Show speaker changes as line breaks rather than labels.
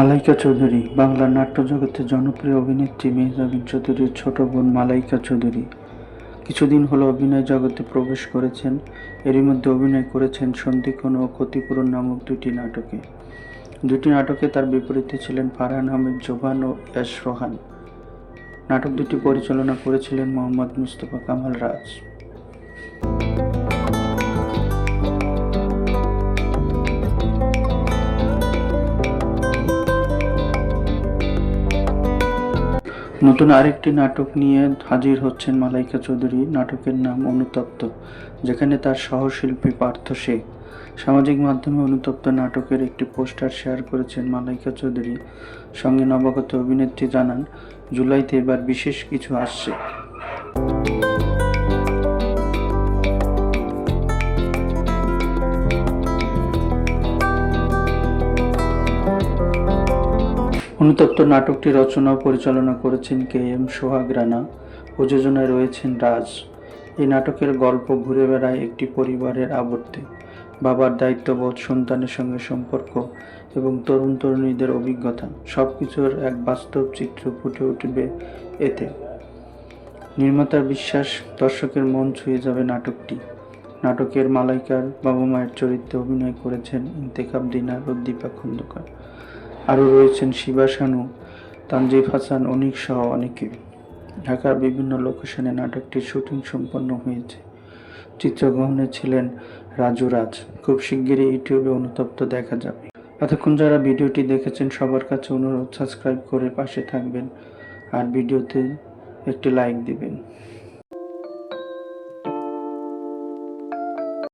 মালাইকা চৌধুরী, বাংলা নাট্য জগতের জনপ্রিয় অভিনেত্রী মেহজাবিন চৌধুরীর ছোট বোন মালাইকা চৌধুরী। কিছুদিন হলো অভিনয় জগতে প্রবেশ করেছেন, এরই মধ্যে অভিনয় করেছেন সন্ধিক্ষণ ও ক্ষতিপূরণ নামক দুটি নাটকে। দুটি নাটকে তার বিপরীতে ছিলেন ফারহান আহমেদ, জোবান ও ইয়াশ রোহান। নাটক দুটি পরিচালনা করেছিলেন মোহাম্মদ মুস্তফা কামাল রাজ। নতুন আরেকটি নাটক নিয়ে হাজির হচ্ছেন মালাইকা চৌধুরী। নাটকের নাম অনুতপ্ত, যেখানে তার সহশিল্পী পার্থ শেখ সামাজিক মাধ্যমে অনুতপ্ত নাটকের একটি পোস্টার শেয়ার করেছেন মালাইকা চৌধুরী। সঙ্গে নবাগত অভিনেত্রী জানান, জুলাইতে এবার বিশেষ কিছু আসছে। অনুতপ্ত নাটকটি রচনা পরিচালনা করেছেন কে এম সোহাগ রানা প্রযোজনায় রয়েছেন রাজ। এই নাটকের গল্প ঘুরে বেড়ায় একটি পরিবারের আবর্তে। বাবার দায়িত্ববোধ, সন্তানের সঙ্গে সম্পর্ক এবং তরুণ তরুণীদের অভিজ্ঞতা সব কিছুর এক বাস্তব চিত্র ফুটে উঠবে এতে। নির্মাতার বিশ্বাস, দর্শকের মন ছুঁয়ে যাবে নাটকটি। নাটকের মালাইকার বাবা মায়ের চরিত্রে অভিনয় করেছেন ইন্তেখাব দিনার ও দীপা খন্দকার। আরও রয়েছেন শিবা শানু তানজিব হাসান, অনিক সহ অনেকে। ঢাকার বিভিন্ন লোকেশনে নাটকটির শুটিং সম্পন্ন হয়েছে। চিত্রগ্রহণে ছিলেন রাজু রাজ। খুব শিগগিরই ইউটিউবে অনুতপ্ত দেখা যাবে। এতক্ষণ যারা ভিডিওটি দেখেছেন, সবার কাছে অনুরোধ সাবস্ক্রাইব করে পাশে থাকবেন। আর ভিডিওতে একটি লাইক দিবেন।